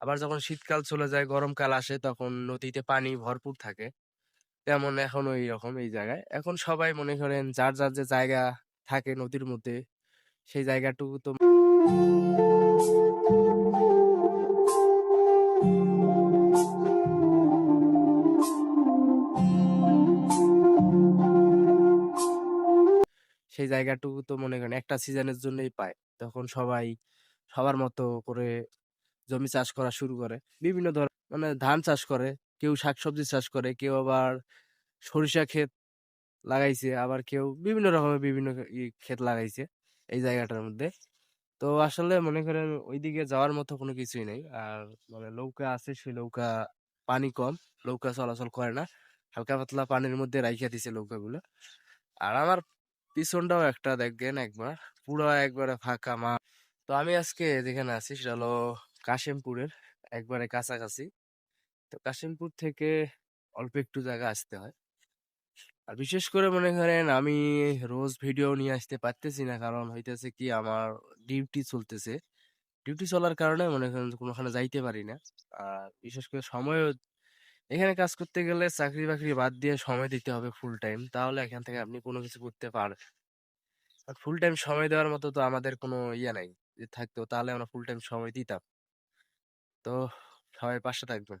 আবার যখন শীতকাল চলে যায়, গরমকাল আসে, তখন নদীতে পানি ভরপুর থাকে। তেমন এখন ওই রকম এই জায়গায়। এখন সবাই মনে করেন যার যার যে জায়গা থাকে নদীর মধ্যে, সেই জায়গাটুকু তো সেই জায়গাটুকু তো মনে করেন একটা সিজনের জন্যই পায়। তখন সবাই সবার মতো করে জমি চাষ করা শুরু করে। বিভিন্ন ধর মানে ধান চাষ করে, কেউ শাকসবজি চাষ করে, কেউ আবার সরিষা ক্ষেত লাগাইছে, আবার কেউ বিভিন্ন রকমের বিভিন্ন ক্ষেত লাগাইছে এই জায়গাটার মধ্যে। তো আসলে মনে করেন ওইদিকে যাওয়ার মতো কোনো কিছুই নেই। আর মানে নৌকা আছে, সেই নৌকা পানি কম, নৌকা চলাচল করে না। হালকা পাতলা পানির মধ্যে রাইখা দিছে নৌকাগুলো। আর আমার পিছনটাও একটা দেখবেন একবার, পুরো একবারে ফাঁকা মা তো আমি আজকে যেখানে আছি সেটা হলো কাশিমপুরের একবারে কাছাকাছি। তো কাশিমপুর থেকে অল্প একটু জায়গা আসতে হয়। আর বিশেষ করে মনে করেন আমি রোজ ভিডিও নিয়ে আসতে পারতেছি না। কারণ হইতেছে কি আমার ডিউটি চলতেছে। ডিউটি চলার কারণে মনে করেন কোনোখানে যাইতে পারি না। আর বিশেষ করে সময়ও এখানে কাজ করতে গেলে চাকরি বাকরি বাদ দিয়ে সময় দিতে হবে ফুল টাইম তাহলে এখান থেকে আপনি কোনো কিছু করতে পারবেন। আর ফুল টাইম সময় দেওয়ার মতো তো আমাদের কোনো ইয়ে নাই। যে থাকতো তাহলে আমরা ফুল টাইম সময় দিতাম। তো সবাই পাশে থাকবেন।